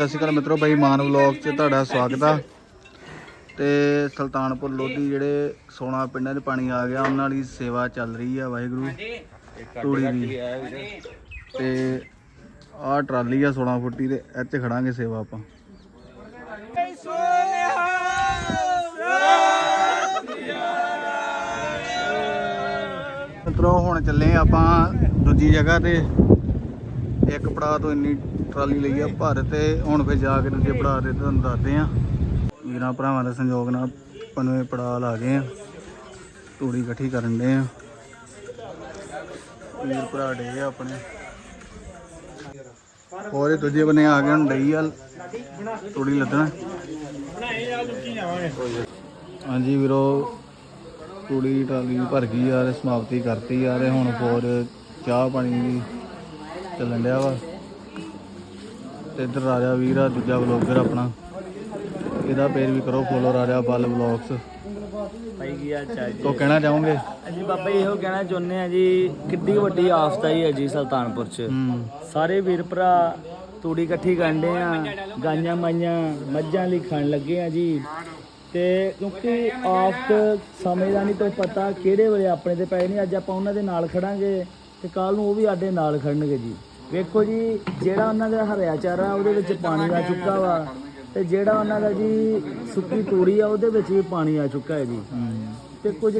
ਸਤਿ ਸ਼੍ਰੀ ਅਕਾਲ ਮਿੱਤਰੋ ਬਾਈ ਮਾਨ ਵਲੌਗ 'ਚ ਤੁਹਾਡਾ ਸਵਾਗਤ ਆ। ਤੇ ਸੁਲਤਾਨਪੁਰ ਲੋਧੀ ਜਿਹੜੇ 16 ਪਿੰਡਾਂ 'ਚ ਪਾਣੀ ਆ ਗਿਆ ਉਹਨਾਂ ਦੀ ਸੇਵਾ ਚੱਲ ਰਹੀ ਆ ਵਾਹਿਗੁਰੂ। ਤੂੜੀ ਦੀ। ਤੇ ਆਹ ਟਰਾਲੀ ਆ 16 ਫੁੱਟੀ ਤੇ ਇੱਥੇ ਖੜਾਂਗੇ ਸੇਵਾ ਆਪਾਂ। ਮਿੱਤਰੋ ਹੁਣ ਚੱਲੇ ਆਪਾਂ ਦੂਜੀ ਜਗ੍ਹਾ ਤੇ। ਇੱਕ ਪੜਾਅ ਤੋਂ ਇੰਨੀ ਟਰਾਲੀ ਲਈ ਆ ਭਰ ਤੇ ਹੁਣ ਫਿਰ ਜਾ ਕੇ ਦੂਜੇ ਪੜਾਅ ਤੇ ਤੁਹਾਨੂੰ ਦੱਸਦੇ ਆ। ਵੀਰਾਂ ਭਰਾਵਾਂ ਦੇ ਸੰਯੋਗ ਨਾਲ ਪੰਜਵੇਂ ਪੜਾਅ ਲਾ ਗਏ ਆ। ਤੂੜੀ ਇਕੱਠੀ ਕਰਨ ਦੇ ਆ। ਵੀਰ ਭਰਾ ਡੇ ਆ ਆਪਣੇ। ਹੋਰ ਇਹ ਦੂਜੇ ਬੰਨੇ ਆ ਗਏ ਹੁਣ ਡਈ ਆ ਤੂੜੀ ਲੱਦਣਾ। ਹਾਂਜੀ ਵੀਰੋ, ਤੂੜੀ ਟਰਾਲੀ ਭਰ ਗਈ ਯਾਰ ਸਮਾਪਤੀ ਕਰਤੀ ਯਾਰ ਹੁਣ ਹੋਰ ਚਾਹ ਪਾਣੀ ਚੱਲਣ ਡਿਆ ਵਾ। ਤੇ ਇੱਧਰ ਰਾਜਾ ਵੀਰ ਆ ਦੂਜਾ ਵਲੌਗਰ ਆਪਣਾ। ਇਹਦਾ ਪੇਜ ਵੀ ਕਰੋ ਫੋਲੋ ਰਾਜਾ ਬਲ ਵਲੌਗਸ ਭਾਈ ਕੀ ਹਾਲ ਚਾਲ ਜੀ? ਕੋ ਕਹਿਣਾ ਚਾਹੋਗੇ? ਅਸੀਂ ਬਾਬਾ ਇਹੋ ਕਹਿਣਾ ਚਾਹੁੰਦੇ ਆ ਜੀ ਕਿੱਡੀ ਵੱਡੀ ਆਫਤ ਆਈ ਹੈ ਜੀ ਸੁਲਤਾਨਪੁਰ ਚ। ਸਾਰੇ ਵੀਰ ਭਰਾ ਤੂੜੀ ਇਕੱਠੀ ਕਰਦੇ ਆ ਗਾਈਆਂ ਮਾਈਆਂ ਮੱਝਾਂ ਲਈ ਖਾਣ ਲੱਗੇ ਆ ਜੀ। ਤੇ ਕਿਉਂਕਿ ਆਫਤ ਸਮੇਂ ਦਾ ਨਹੀਂ ਤੋਂ ਪਤਾ ਕਿਹੜੇ ਵੇਲੇ ਆਪਣੇ ਤੇ ਪਏ ਨਹੀਂ ਅੱਜ ਆਪਾਂ ਉਹਨਾਂ ਦੇ ਨਾਲ ਖੜਾਂਗੇ ਤੇ ਕੱਲ ਨੂੰ ਉਹ ਵੀ ਸਾਡੇ ਨਾਲ ਖੜਨਗੇ ਜੀ। ਵੇਖੋ ਜੀ ਜਿਹੜਾ ਉਹਨਾਂ ਦਾ ਹਰਿਆ ਚਾਰਾ ਉਹਦੇ ਵਿੱਚ ਪਾਣੀ ਆ ਚੁੱਕਾ ਵਾ ਤੇ ਜਿਹੜਾ ਉਹਨਾਂ ਦਾ ਜੀ ਸੁੱਕੀ ਤੂੜੀ ਆ ਉਹਦੇ ਵਿੱਚ ਵੀ ਪਾਣੀ ਆ ਚੁੱਕਾ ਹੈ ਜੀ। ਤੇ ਕੁਝ